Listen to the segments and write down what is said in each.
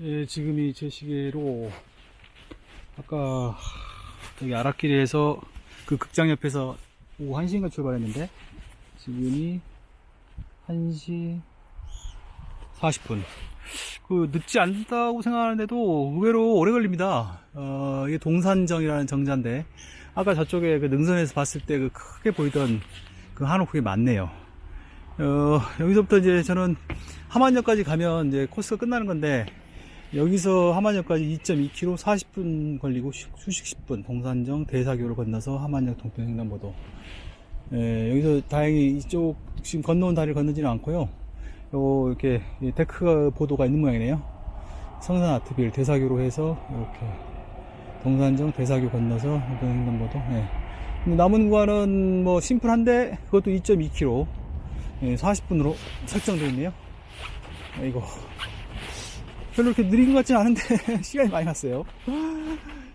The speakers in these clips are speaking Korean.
예, 지금이 제 시계로 아까 여기 아라끼리에서 그 극장 옆에서 오후 1시인가 출발했는데 지금이 1시 40분. 그 늦지 않다고 생각하는데도 의외로 오래 걸립니다. 어, 이게 동산정이라는 정자인데 아까 저쪽에 그 능선에서 봤을 때 그 크게 보이던 그 한옥 그게 맞네요. 어, 여기서부터 이제 저는 함안역까지 가면 이제 코스가 끝나는 건데 여기서 함안역까지 2.2km 40분 걸리고 휴- 휴식 10분 동산정 대사교를 건너서 함안역 동평횡단보도. 예, 여기서 다행히 이쪽 지금 건너온 다리를 건너지는 않고요. 요 이렇게 이 데크 보도가 있는 모양이네요. 성산 아트빌 대사교로 해서 이렇게 동산정 대사교 건너서 동평횡단보도. 예. 남은 구간은 뭐 심플한데 그것도 2.2km 예, 40분으로 설정되어 있네요. 이거 별로 그렇게 느린 것 같진 않은데 시간이 많이 갔어요.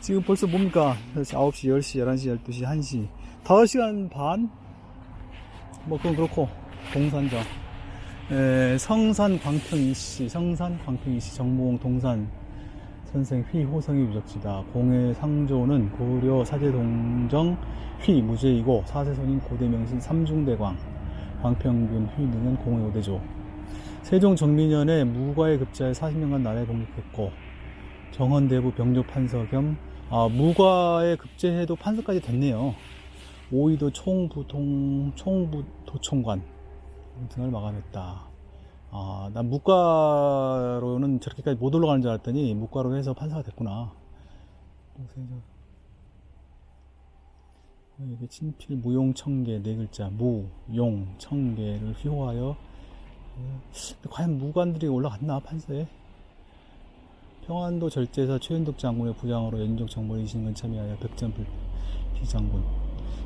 지금 벌써 뭡니까? 9시 10시 11시 12시 1시 5시간 반? 뭐 그건 그렇고. 동산정. 에, 성산 광평 이씨 성산 광평 이씨 정몽 동산 선생 휘 호성의 유적지다. 공의 상조는 고려 사제동정 휘 무제이고 사세손인 고대명신 삼중대광. 광평군 휘 등은 공의 오대조 세종 정민년에 무과의 급제하에 40년간 나라에 복직했고 정헌대부 병조 판서 겸 아, 무과의 급제해도 판서까지 됐네요. 오이도 총부통 총부도총관 등을 마감했다. 아, 난 무과로는 저렇게까지 못 올라가는 줄 알았더니 무과로 해서 판사가 됐구나. 이게 친필 무용청계 네 글자 무용청계를 휘호하여 과연 무관들이 올라갔나 판서에? 평안도 절제사 최윤덕 장군의 부장으로 연족 정벌 이신근 참여하여 백전불 비장군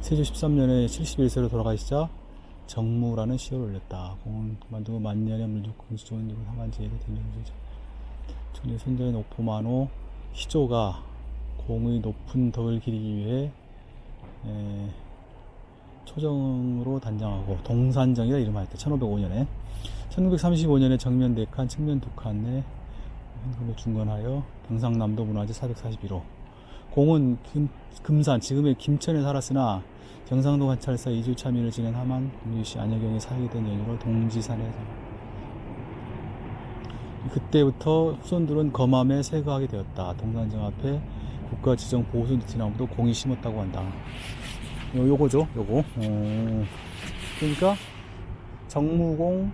세조 13년에 71세로 돌아가시자 정무라는 시호를 올렸다. 공은 그만두고 만년의 좋은 일을 하만지에게 대명주자 전의 선조의 노포만호 희조가 공의 높은 덕을 기리기 위해 에, 초정으로 단장하고 동산정이라 이름하였다. 1505년에 1935년에 정면 4칸, 측면 2칸에 현금을 중건하여 경상남도 문화재 441호 공은 금, 금산, 지금의 김천에 살았으나 경상도 관찰사 이주 참여를 지낸 하만 공주씨 안여경이 사위된 연유로 동지산에 살 그때부터 후손들은 거맘에 세거하게 되었다. 동산정 앞에 국가지정 보호수 느티나무도 공이 심었다고 한다. 요, 요거죠, 요거. 어, 그러니까 정무공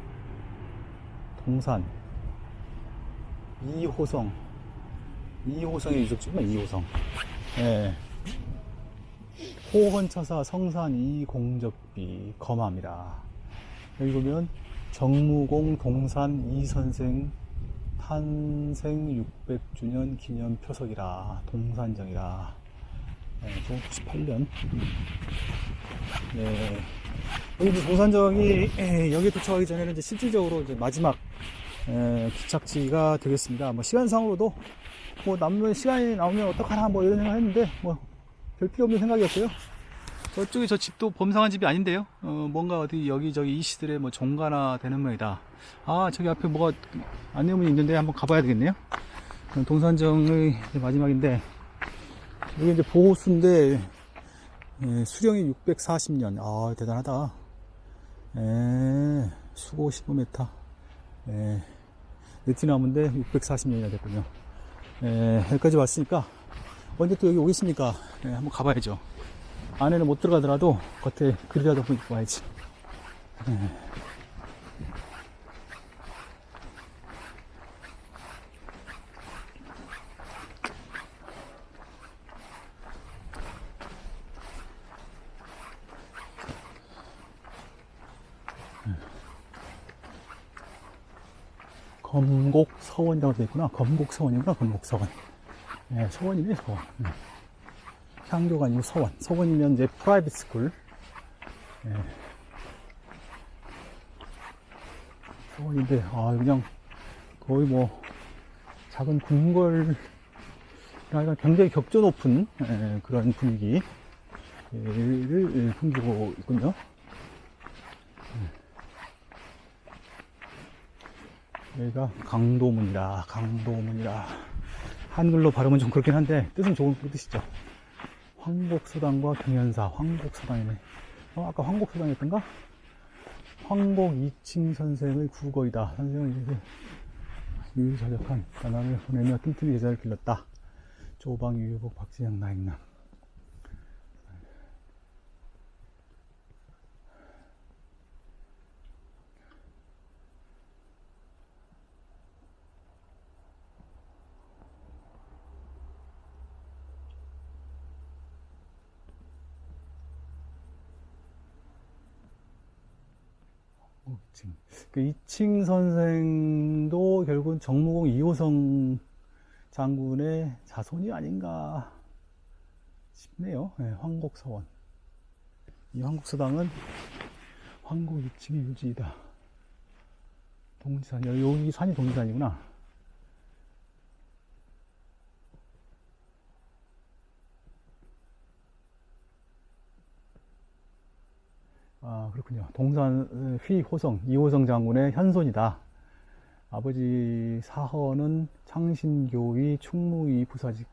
동산 2호성 2호성의 유적지구나 2호성. 예. 호헌처사 성산 2공적비 검합니다 여기 보면 정무공 동산 이선생 탄생 600주년 기념 표석이라. 동산정이라 예, 98년 네. 여기 이제 동산정이 에, 여기 도착하기 전에는 이제 실질적으로 이제 마지막 에, 기착지가 되겠습니다. 뭐 시간상으로도 뭐 남는 시간이 나오면 어떡하나 뭐 이런 생각 했는데 뭐 별 필요 없는 생각이었어요. 저쪽에 저 집도 범상한 집이 아닌데요. 어, 뭔가 어디 여기저기 이 시들의 뭐 종가나 되는 모이다. 아 저기 앞에 뭐가 안내문이 있는데 한번 가봐야 되겠네요. 어, 동산정의 마지막인데 여기 이제 보호수인데 예, 수령이 640년. 아, 대단하다. 예, 수고 15m. 예, 느티나무인데 640년이나 됐군요. 예, 여기까지 왔으니까 언제 또 여기 오겠습니까? 예, 한번 가봐야죠. 안에는 못 들어가더라도 겉에 한번 입고 와야지. 예. 검곡 서원이라고 되어 있구나. 검곡 서원이구나. 검곡 서원. 예, 서원이네, 서원. 음. 향교가 아니고 서원. 서원이면 이제 프라이빗 스쿨. 예. 서원인데, 아, 그냥 거의 뭐, 작은 궁궐, 그러니까 굉장히 격조 높은 예, 그런 분위기를 풍기고 있군요. 여기가 강도문이라 강도문이라. 한글로 발음은 좀 그렇긴 한데 뜻은 좋은 그 뜻이죠. 황곡서당과 경연사 황곡서당이네. 어 아까 황곡서당이었던가? 황곡 이칭 선생의 국어이다. 선생은 이제 유유자적한 가난을 보내며 틈틈이 제자를 길렀다. 조방 유유복 박진영 나익남 어, 이칭. 그 이칭 선생도 결국은 정무공 이호성 장군의 자손이 아닌가 싶네요. 네, 황곡서원. 이 황곡서당은 황곡 이칭의 유지이다. 동지산, 여기 산이 동지산이구나. 아, 그렇군요. 동산 휘호성, 이호성 장군의 현손이다. 아버지 사헌은 창신교위 충무위 부사직.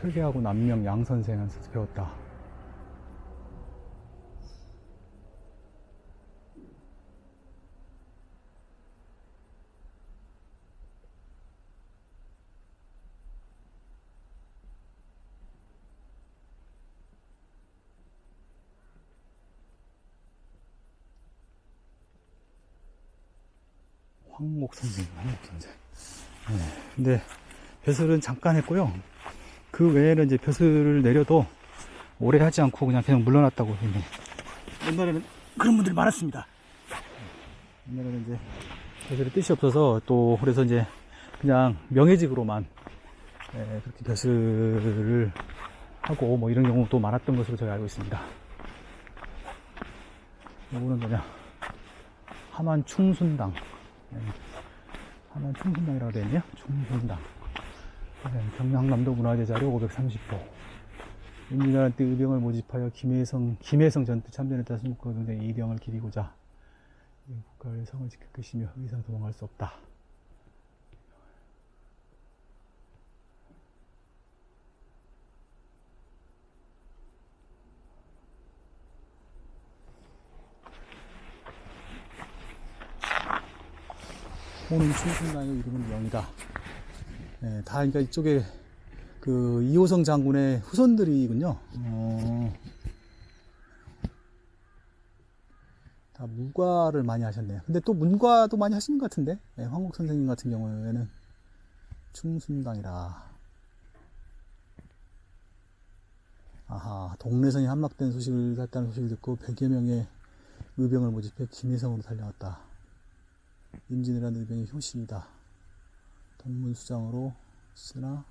설계하고 남명 양 선생한테 배웠다. 황목 선생, 황목 선생. 네, 근데 배설은 잠깐 했고요. 그 외에는 이제 벼슬을 내려도 오래 하지 않고 그냥 그냥 물러났다고 했네. 옛날에는 그런 분들이 많았습니다. 옛날에는 이제 벼슬이 뜻이 없어서 또 그래서 이제 그냥 명예직으로만 예, 그렇게 벼슬을 하고 뭐 이런 경우도 많았던 것으로 제가 알고 있습니다. 요거는 뭐냐 하만 충순당 예, 하만 충순당이라고 되어 있네요. 충순당. 네, 경상남도 문화재 자료 530호. 임진왜란 때 의병을 모집하여 김해성, 김해성 전투 참전했다 순국거등대 이병을 기리고자 이 국가의 성을 지킬 것이며 의상 도망할 수 없다. 호는 충순당의 이름은 명이다. 네, 다 그러니까 이쪽에 그 이호성 장군의 후손들이군요. 어, 다 무과를 많이 하셨네요. 근데 또 문과도 많이 하시는 것 같은데 네, 황국 선생님 같은 경우에는 충순당이라. 아하 동래성이 함락된 소식을 갔다는 소식을 듣고 100여 명의 의병을 모집해 김해성으로 달려왔다. 임진왜란 의병의 효신이다. 동문수장으로 쓰나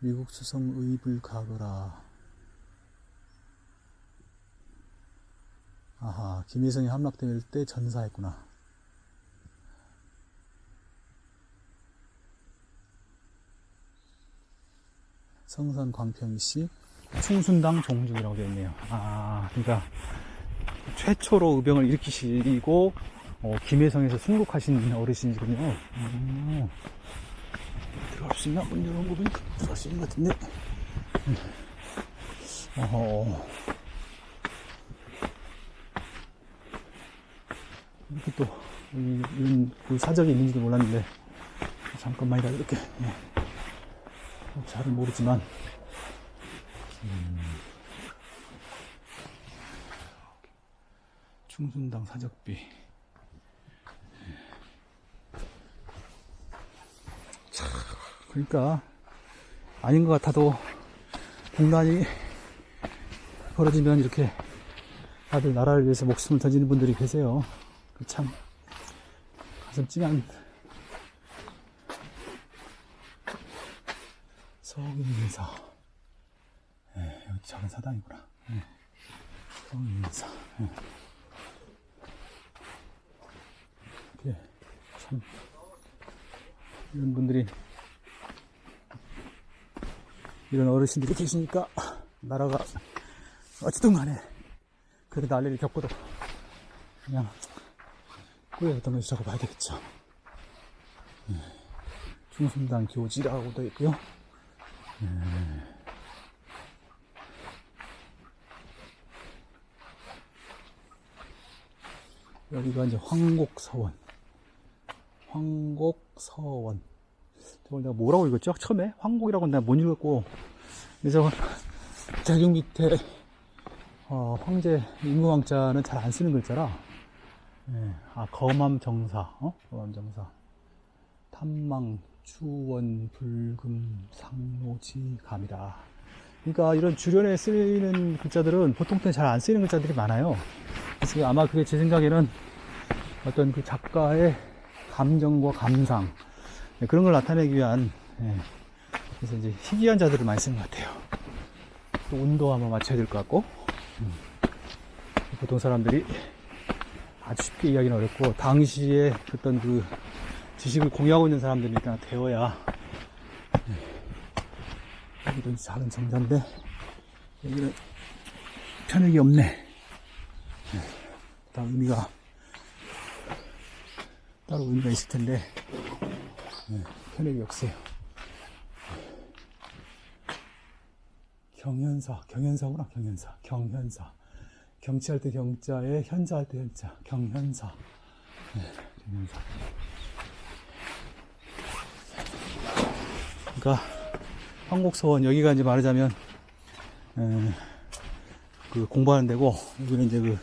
미국 수성 의불 가거라. 아하, 김일성이 함락될 때 전사했구나. 성산 광평이 씨 충순당 종중이라고 되어 있네요. 아, 그러니까 최초로 의병을 일으키시고 어, 김해성에서 순국하신 어르신이군요. 음. 들어갈 수 있나? 문 열어놓은 거 보니까 들어갈 수 있는 것 같은데. 음. 어허. 이렇게 또, 이, 이런 그 사적이 있는지도 몰랐는데, 잠깐만이라 이렇게, 예. 잘은 모르지만, 음. 충순당 사적비. 그러니까 아닌 것 같아도 공난이 벌어지면 이렇게 다들 나라를 위해서 목숨을 던지는 분들이 계세요. 그참 가슴 찡한 서울인사 예, 여기 작은 사당이구나. 예. 경인사. 예. 이렇게 참 이런 분들이 이런 어르신들이 계시니까 나라가 어쨌든 간에 그렇게 난리를 겪고도 그냥 꾸려졌던 것이라고 봐야 되겠죠. 예. 중순당 교지라고 되어 있고요. 여기가 이제 황곡서원. 황곡서원. 저걸 내가 뭐라고 읽었죠? 처음에? 황곡이라고 내가 못 읽었고. 그래서 대중 밑에, 어, 황제 임금왕자는 잘 안 쓰는 글자라. 예, 아, 거맘정사, 어? 거맘정사. 탐망, 추원, 불금, 상노지, 감이라. 그러니까 이런 주련에 쓰이는 글자들은 보통 때는 잘 안 쓰이는 글자들이 많아요. 그래서 아마 그게 제 생각에는 어떤 그 작가의 감정과 감상 네, 그런 걸 나타내기 위한 예, 그래서 이제 희귀한 자들을 많이 쓰는 것 같아요. 또 운도 한번 맞춰야 될 것 같고 음. 보통 사람들이 아주 쉽게 이야기는 어렵고 당시에 어떤 그 지식을 공유하고 있는 사람들이 일단 되어야 네. 여기도 작은 정자인데 여기는 편육이 없네. 다 의미가 따로 의미가 있을 텐데 네, 편액이 없어요. 경현사, 경현사구나, 경현사, 경현사. 경치할 때 경자에 현자 할 때 현자, 경현사. 네, 경현사. 그러니까 한국서원 여기가 이제 말하자면 에, 그 공부하는 데고 여기는 이제 그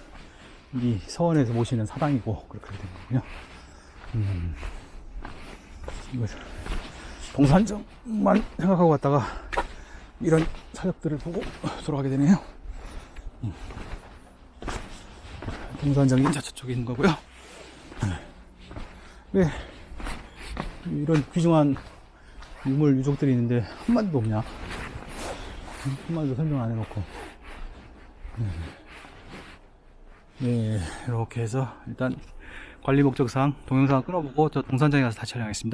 이 서원에서 모시는 사당이고 그렇게 된 거군요. 음, 이거 동산정만 생각하고 갔다가 이런 사역들을 보고 돌아가게 되네요. 음. 동산정이 이제 저쪽에 있는 거고요. 왜 이런 귀중한 유물 유족들이 있는데 한 마디도 없냐? 한 마디도 설명 안 해놓고. 네, 이렇게 해서 일단 관리 목적상 동영상을 끊어보고 저 동산장에 가서 다시 촬영하겠습니다.